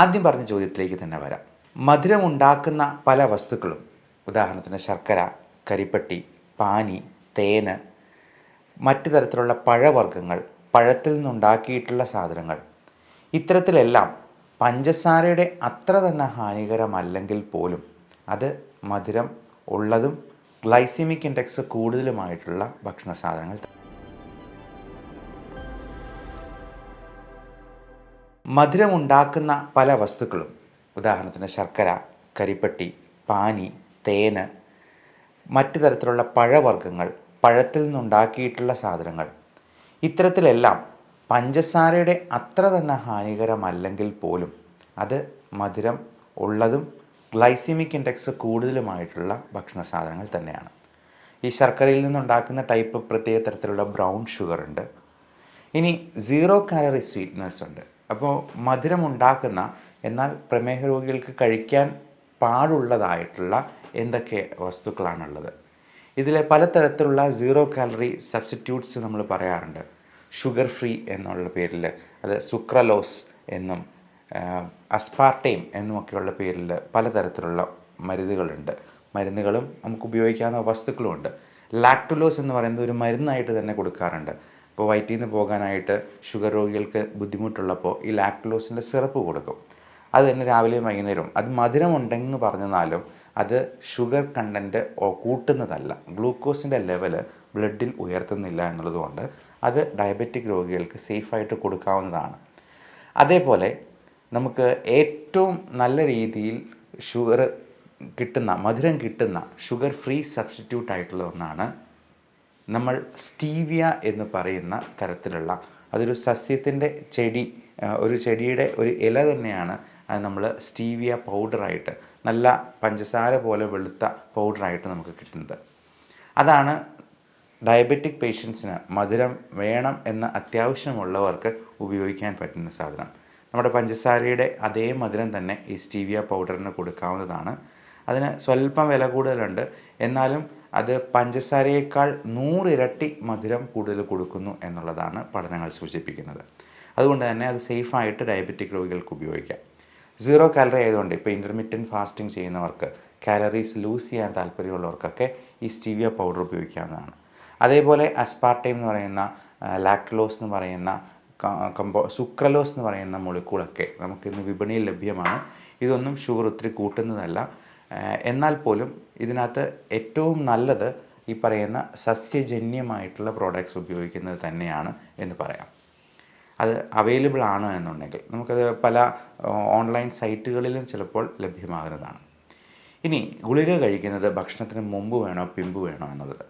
ആദ്യം പറഞ്ഞ ചോദ്യത്തിലേക്ക് തന്നെ വരാം. മധുരം ഉണ്ടാക്കുന്ന പല വസ്തുക്കളും ഉദാഹരണത്തിന് ശർക്കര കരിപ്പട്ടി പാനി തേന് മറ്റു തരത്തിലുള്ള പഴവർഗങ്ങൾ പഴത്തിൽ നിന്നുണ്ടാക്കിയിട്ടുള്ള സാധനങ്ങൾ ഇത്തരത്തിലെല്ലാം പഞ്ചസാരയുടെ അത്ര തന്നെ ഹാനികരമല്ലെങ്കിൽ പോലും അത് മധുരം ഉള്ളതും ഗ്ലൈസിമിക് ഇൻഡെക്സ് കൂടുതലുമായിട്ടുള്ള ഭക്ഷണ സാധനങ്ങൾ മധുരമുണ്ടാക്കുന്ന പല വസ്തുക്കളും. ഉദാഹരണത്തിന് ശർക്കര കരിപ്പെട്ടി പാനി തേന് മറ്റു തരത്തിലുള്ള പഴവർഗങ്ങൾ പഴത്തിൽ നിന്നുണ്ടാക്കിയിട്ടുള്ള സാധനങ്ങൾ. ഇത്തരത്തിലെല്ലാം പഞ്ചസാരയുടെ അത്ര തന്നെ ഹാനികരമല്ലെങ്കിൽ പോലും അത് മധുരം ഉള്ളതും ഗ്ലൈസിമിക് ഇൻഡെക്സ് കൂടുതലുമായിട്ടുള്ള ഭക്ഷണ സാധനങ്ങൾ തന്നെയാണ്. ഈ ശർക്കരയിൽ നിന്നുണ്ടാക്കുന്ന ടൈപ്പ് പ്രത്യേക തരത്തിലുള്ള ബ്രൗൺ ഷുഗർ ഉണ്ട്. ഇനി സീറോ കാലറി സ്വീറ്റ്നേഴ്സ് ഉണ്ട്. അപ്പോൾ മധുരമുണ്ടാക്കുന്ന എന്നാൽ പ്രമേഹ രോഗികൾക്ക് കഴിക്കാൻ പാടുള്ളതായിട്ടുള്ള എന്തൊക്കെ വസ്തുക്കളാണുള്ളത്? ഇതിലെ പലതരത്തിലുള്ള സീറോ കാലറി സബ്സ്റ്റിറ്റ്യൂട്ട്സ് നമ്മൾ പറയാറുണ്ട്. ഷുഗർ ഫ്രീ എന്നുള്ള പേരിൽ അത് സുക്രലോസ് എന്നും അസ്പാർട്ടൈം എന്നുമൊക്കെയുള്ള പേരിൽ പലതരത്തിലുള്ള മരുന്നുകളുണ്ട്. മരുന്നുകളും നമുക്ക് ഉപയോഗിക്കാവുന്ന വസ്തുക്കളുമുണ്ട്. ലാക്ടുലോസ് എന്ന് പറയുന്നത് ഒരു മരുന്നായിട്ട് തന്നെ കൊടുക്കാറുണ്ട്. ഇപ്പോൾ വയറ്റിൽ നിന്ന് പോകാനായിട്ട് ഷുഗർ രോഗികൾക്ക് ബുദ്ധിമുട്ടുള്ളപ്പോൾ ഈ ലാക്ടോസിന്റെ സിറപ്പ് കൊടുക്കും. അത് തന്നെ രാവിലെയും വൈകുന്നേരവും. അത് മധുരമുണ്ടെന്ന് പറഞ്ഞാലും അത് ഷുഗർ കണ്ടന്റ് കൂട്ടുന്നതല്ല. ഗ്ലൂക്കോസിന്റെ ലെവൽ ബ്ലഡിൽ ഉയർത്തുന്നില്ല എന്നുള്ളതുകൊണ്ട് അത് ഡയബറ്റിക് രോഗികൾക്ക് സേഫായിട്ട് കൊടുക്കാവുന്നതാണ്. അതേപോലെ നമുക്ക് ഏറ്റവും നല്ല രീതിയിൽ ഷുഗർ കിട്ടുന്ന മധുരം കിട്ടുന്ന ഷുഗർ ഫ്രീ സബ്സ്റ്റിറ്റ്യൂട്ട് ആയിട്ടുള്ള ഒന്നാണ് നമ്മൾ സ്റ്റീവിയ എന്ന് പറയുന്ന തരത്തിലുള്ള അതൊരു സസ്യത്തിന്റെ ചെടി ഒരു ചെടിയുടെ ഒരു ഇല തന്നെയാണ്. അത് നമ്മൾ സ്റ്റീവിയ പൗഡറായിട്ട് നല്ല പഞ്ചസാര പോലെ വെളുത്ത പൗഡറായിട്ട് നമുക്ക് കിട്ടുന്നത്. അതാണ് ഡയബറ്റിക് പേഷ്യൻസിന് മധുരം വേണം എന്ന അത്യാവശ്യമുള്ളവർക്ക് ഉപയോഗിക്കാൻ പറ്റുന്ന സാധനം. നമ്മുടെ പഞ്ചസാരയുടെ അതേ മധുരം തന്നെ ഈ സ്റ്റീവിയ പൗഡറിന് കൊടുക്കാവുന്നതാണ്. അതിന് സ്വല്പം വില കൂടുതലുണ്ട്. എന്നാലും അത് പഞ്ചസാരയേക്കാൾ നൂറിരട്ടി മധുരം കൂടുതൽ കൊടുക്കുന്നു എന്നുള്ളതാണ് പഠനങ്ങൾ സൂചിപ്പിക്കുന്നത്. അതുകൊണ്ട് തന്നെ അത് സേഫായിട്ട് ഡയബറ്റിക് രോഗികൾക്ക് ഉപയോഗിക്കാം. സീറോ കാലറി ആയതുകൊണ്ട് ഇപ്പോൾ ഇന്റർമീഡിയന്റ് ഫാസ്റ്റിംഗ് ചെയ്യുന്നവർക്ക് കാലറീസ് ലൂസ് ചെയ്യാൻ താല്പര്യമുള്ളവർക്കൊക്കെ ഈ സ്റ്റീവിയ പൗഡർ ഉപയോഗിക്കാവുന്നതാണ്. അതേപോലെ അസ്പാർട്ടൈം എന്ന് പറയുന്ന ലാക്ടലോസ് എന്ന് പറയുന്ന കമ്പോ സുക്രലോസ് എന്ന് പറയുന്ന മൊളിക്കൂളൊക്കെ നമുക്കിന്ന് വിപണിയിൽ ലഭ്യമാണ്. ഇതൊന്നും ഷുഗർ ഒത്തിരി കൂട്ടുന്നതല്ല. എന്നാൽ പോലും ഇതിനകത്ത് ഏറ്റവും നല്ലത് ഈ പറയുന്ന സസ്യജന്യമായിട്ടുള്ള പ്രോഡക്ട്സ് ഉപയോഗിക്കുന്നത് തന്നെയാണ് എന്ന് പറയാം. അത് അവൈലബിൾ ആണ് എന്നുണ്ടെങ്കിൽ നമുക്കത് പല ഓൺലൈൻ സൈറ്റുകളിലും ചിലപ്പോൾ ലഭ്യമാകുന്നതാണ്. ഇനി ഗുളിക കഴിക്കുന്നത് ഭക്ഷണത്തിന് മുമ്പ് വേണോ പിമ്പ് വേണോ എന്നുള്ളത്.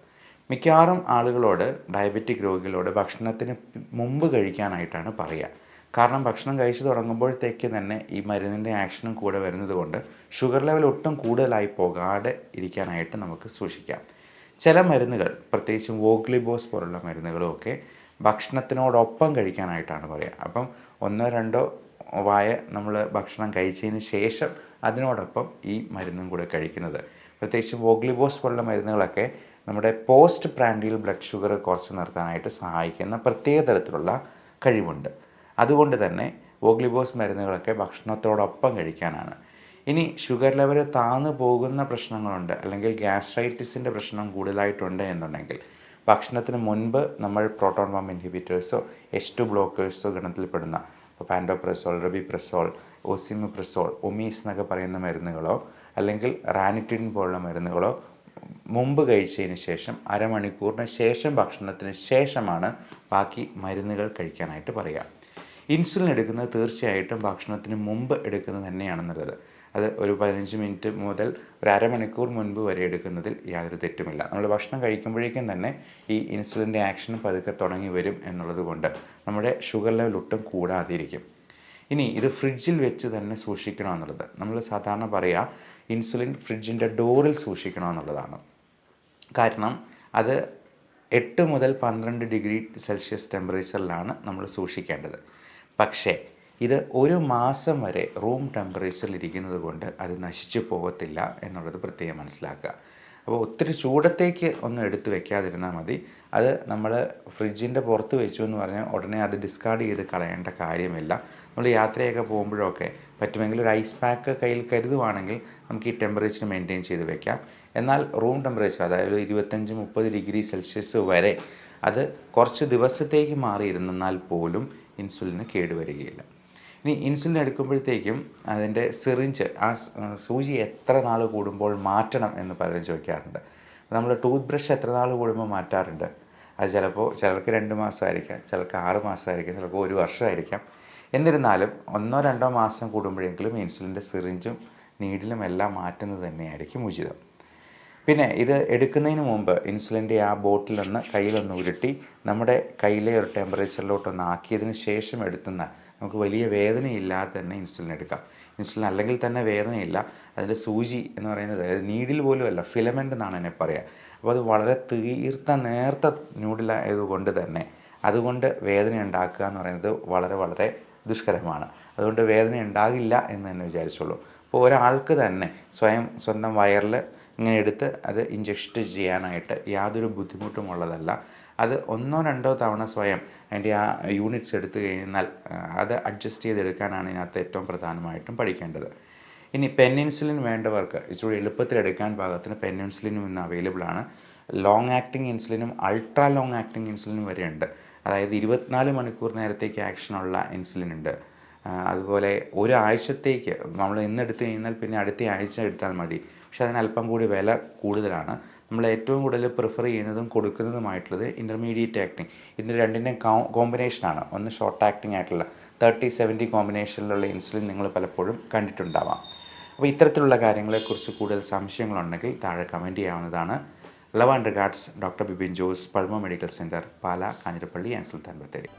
മിക്കവാറും ആളുകളോട് ഡയബറ്റിക് രോഗികളോട് ഭക്ഷണത്തിന് മുമ്പ് കഴിക്കാനായിട്ടാണ് പറയുക. കാരണം ഭക്ഷണം കഴിച്ചു തുടങ്ങുമ്പോഴത്തേക്ക് തന്നെ ഈ മരുന്നിന്റെ ആക്ഷനും കൂടെ വരുന്നത് കൊണ്ട് ഷുഗർ ലെവൽ ഒട്ടും കൂടുതലായി പോകാതെ ഇരിക്കാനായിട്ട് നമുക്ക് സൂക്ഷിക്കാം. ചില മരുന്നുകൾ പ്രത്യേകിച്ചും വോഗ്ലിബോസ് പോലുള്ള മരുന്നുകളുമൊക്കെ ഭക്ഷണത്തിനോടൊപ്പം കഴിക്കാനായിട്ടാണ് പറയുക. അപ്പം ഒന്നോ രണ്ടോ വായ നമ്മൾ ഭക്ഷണം കഴിച്ചതിന് ശേഷം അതിനോടൊപ്പം ഈ മരുന്നും കൂടെ കഴിക്കുന്നത്. പ്രത്യേകിച്ച് വോഗ്ലിബോസ് പോലുള്ള മരുന്നുകളൊക്കെ നമ്മുടെ പോസ്റ്റ് പ്രാൻഡിയൽ ബ്ലഡ് ഷുഗർ കുറച്ച് നിർത്താനായിട്ട് സഹായിക്കുന്ന പ്രത്യേക തരത്തിലുള്ള കഴിവുണ്ട്. അതുകൊണ്ട് തന്നെ ഓഗ്ലിബോസ് മരുന്നുകളൊക്കെ ഭക്ഷണത്തോടൊപ്പം കഴിക്കാനാണ്. ഇനി ഷുഗർ ലെവൽ താന്നു പോകുന്ന പ്രശ്നങ്ങളുണ്ട്. അല്ലെങ്കിൽ ഗ്യാസ്ട്രൈറ്റിസിന്റെ പ്രശ്നം കൂടുതലായിട്ടുണ്ട് എന്നുണ്ടെങ്കിൽ ഭക്ഷണത്തിന് മുൻപ് നമ്മൾ പ്രോട്ടോൺ പമ്പ് ഇൻഹിബിറ്റേഴ്സോ എച്ച് ടു ബ്ലോക്കേഴ്സോ ഗണത്തിൽപ്പെടുന്ന ഇപ്പോൾ പാൻഡോപ്രസോൾ റബിപ്രസോൾ ഒസിമിപ്രസോൾ ഒമീസ് എന്നൊക്കെ പറയുന്ന മരുന്നുകളോ അല്ലെങ്കിൽ റാനിറ്റിൻ പോലുള്ള മരുന്നുകളോ മുമ്പ് കഴിച്ചതിന് ശേഷം അരമണിക്കൂറിന് ശേഷം ഭക്ഷണത്തിന് ശേഷമാണ് ബാക്കി മരുന്നുകൾ കഴിക്കാനായിട്ട് പറയുക. ഇൻസുലിൻ എടുക്കുന്നത് തീർച്ചയായിട്ടും ഭക്ഷണത്തിന് മുമ്പ് എടുക്കുന്നത് തന്നെയാണെന്നുള്ളത്. അത് ഒരു പതിനഞ്ച് മിനിറ്റ് മുതൽ ഒരു അരമണിക്കൂർ മുൻപ് വരെ എടുക്കുന്നതിൽ യാതൊരു തെറ്റുമില്ല. നമ്മൾ ഭക്ഷണം കഴിക്കുമ്പോഴേക്കും തന്നെ ഈ ഇൻസുലിന്റെ ആക്ഷൻ പതുക്കെ തുടങ്ങി വരും എന്നുള്ളത് കൊണ്ട് നമ്മുടെ ഷുഗർ ലെവൽ ഒട്ടും കൂടാതിരിക്കും. ഇനി ഇത് ഫ്രിഡ്ജിൽ വെച്ച് തന്നെ സൂക്ഷിക്കണം എന്നുള്ളത്. നമ്മൾ സാധാരണ പറയുക ഇൻസുലിൻ ഫ്രിഡ്ജിന്റെ ഡോറിൽ സൂക്ഷിക്കണം എന്നുള്ളതാണ്. കാരണം അത് എട്ട് മുതൽ പന്ത്രണ്ട് ഡിഗ്രി സെൽഷ്യസ് ടെമ്പറേച്ചറിലാണ് നമ്മൾ സൂക്ഷിക്കേണ്ടത്. പക്ഷേ ഇത് ഒരു മാസം വരെ റൂം ടെമ്പറേച്ചറിൽ ഇരിക്കുന്നത് കൊണ്ട് അത് നശിച്ചു പോകത്തില്ല എന്നുള്ളത് പ്രത്യേകം മനസ്സിലാക്കുക. അപ്പോൾ ഒത്തിരി ചൂടത്തേക്ക് ഒന്നും എടുത്ത് വെക്കാതിരുന്നാൽ മതി. അത് നമ്മൾ ഫ്രിഡ്ജിന്റെ പുറത്ത് വെച്ചു എന്ന് പറഞ്ഞാൽ ഉടനെ അത് ഡിസ്കാർഡ് ചെയ്ത് കളയേണ്ട കാര്യമില്ല. നമ്മൾ യാത്രയൊക്കെ പോകുമ്പോഴൊക്കെ പറ്റുമെങ്കിൽ ഒരു ഐസ് പാക്ക് കയ്യിൽ കരുതുവാണെങ്കിൽ നമുക്ക് ഈ ടെമ്പറേച്ചർ മെയിന്റെയിൻ ചെയ്ത് വെക്കാം. എന്നാൽ റൂം ടെമ്പറേച്ചർ അതായത് ഇരുപത്തഞ്ച് മുപ്പത് ഡിഗ്രി സെൽഷ്യസ് വരെ അത് കുറച്ച് ദിവസത്തേക്ക് മാറിയിരുന്നാൽ പോലും ഇൻസുലിന് കേടുവരികയില്ല. ഇനി ഇൻസുലിൻ എടുക്കുമ്പോഴത്തേക്കും അതിന്റെ സിറിഞ്ച് ആ സൂചി എത്ര നാൾ കൂടുമ്പോൾ മാറ്റണം എന്ന് പലരും ചോദിക്കാറുണ്ട്. നമ്മൾ ടൂത്ത് ബ്രഷ് എത്ര നാൾ കൂടുമ്പോൾ മാറ്റാറുണ്ട്? അത് ചിലപ്പോൾ ചിലർക്ക് രണ്ട് മാസമായിരിക്കാം ചിലർക്ക് ആറ് മാസമായിരിക്കാം ചിലപ്പോൾ ഒരു വർഷമായിരിക്കാം. എന്നിരുന്നാലും ഒന്നോ രണ്ടോ മാസം കൂടുമ്പോഴെങ്കിലും ഇൻസുലിന്റെ സിറിഞ്ചും നീഡിലും എല്ലാം മാറ്റുന്നത് തന്നെയായിരിക്കും ഉചിതം. പിന്നെ ഇത് എടുക്കുന്നതിന് മുമ്പ് ഇൻസുലിന്റെ ആ ബോട്ടിൽ ബോട്ടിലൊന്ന് കയ്യിലൊന്ന് ഉരുട്ടി നമ്മുടെ കയ്യിലെ ഒരു ടെമ്പറേച്ചറിലോട്ടൊന്ന് ആക്കിയതിന് ശേഷം എടുത്തുന്ന നമുക്ക് വലിയ വേദനയില്ലാതെ തന്നെ ഇൻസുലിൻ എടുക്കാം. ഇൻസുലിൻ അല്ലെങ്കിൽ തന്നെ വേദനയില്ല. അതിന്റെ സൂചി എന്ന് പറയുന്നത് നീഡിൽ പോലുമല്ല ഫിലമെന്റ് എന്നാണ് എന്നെ പറയുക അപ്പോൾ അത് വളരെ തീർത്ത നേർത്ത ന്യൂഡിലായതുകൊണ്ട് തന്നെ അതുകൊണ്ട് വേദന ഉണ്ടാക്കുക എന്ന് പറയുന്നത് വളരെ വളരെ ദുഷ്കരമാണ്. അതുകൊണ്ട് വേദന ഉണ്ടാകില്ല എന്ന് തന്നെ വിചാരിച്ചോളൂ. അപ്പോൾ ഒരാൾക്ക് തന്നെ സ്വയം സ്വന്തം വയറിൽ ഇങ്ങനെ എടുത്ത് അത് ഇഞ്ചക്ഷൻ ചെയ്യാനായിട്ട് യാതൊരു ബുദ്ധിമുട്ടും ഉള്ളതല്ല അത് ഒന്നോ രണ്ടോ തവണ സ്വയം അതിന്റെ ആ യൂണിറ്റ്സ് എടുത്തു കഴിഞ്ഞാൽ അത് അഡ്ജസ്റ്റ് ചെയ്തെടുക്കാനാണ് ഇതിനകത്ത് ഏറ്റവും പ്രധാനമായിട്ടും പഠിക്കേണ്ടത്. ഇനി പെൻ ഇൻസുലിൻ വേണ്ടവർക്ക് ഇച്ചിരി എളുപ്പത്തിൽ എടുക്കാൻ പാകത്തിന് പെൻ ഇൻസുലിനും ഇന്ന് അവൈലബിൾ ആണ്. ലോങ് ആക്ടിങ് ഇൻസുലിനും അൾട്രാ ലോങ് ആക്ടിങ് ഇൻസുലിനും വരെയുണ്ട് അതായത് ഇരുപത്തിനാല് മണിക്കൂർ നേരത്തേക്ക് ആക്ഷനുള്ള ഇൻസുലിൻ ഉണ്ട്. അതുപോലെ ഒരാഴ്ചത്തേക്ക് നമ്മൾ ഇന്ന് എടുത്തു കഴിഞ്ഞാൽ പിന്നെ അടുത്ത ആഴ്ച എടുത്താൽ മതി. പക്ഷെ അതിന് കൂടി വില കൂടുതലാണ്. നമ്മൾ ഏറ്റവും കൂടുതൽ പ്രിഫർ ചെയ്യുന്നതും കൊടുക്കുന്നതുമായിട്ടുള്ളത് ഇന്റർമീഡിയറ്റ് ആക്ടിങ് ഇതിന്റെ രണ്ടിന്റെയും കോമ്പിനേഷനാണ് ഒന്ന് ഷോർട്ട് ആക്ടിങ് ആയിട്ടുള്ള തേർട്ടി സെവന്റി കോമ്പിനേഷനിലുള്ള ഇൻസുലിൻ നിങ്ങൾ പലപ്പോഴും കണ്ടിട്ടുണ്ടാവാം. അപ്പോൾ ഇത്തരത്തിലുള്ള കാര്യങ്ങളെക്കുറിച്ച് കൂടുതൽ സംശയങ്ങളുണ്ടെങ്കിൽ താഴെ കമന്റ് ചെയ്യാവുന്നതാണ്. Love and regards doctor Bibin Jose Pulmo medical centre Pala Kanjirappally and Sultan Bathery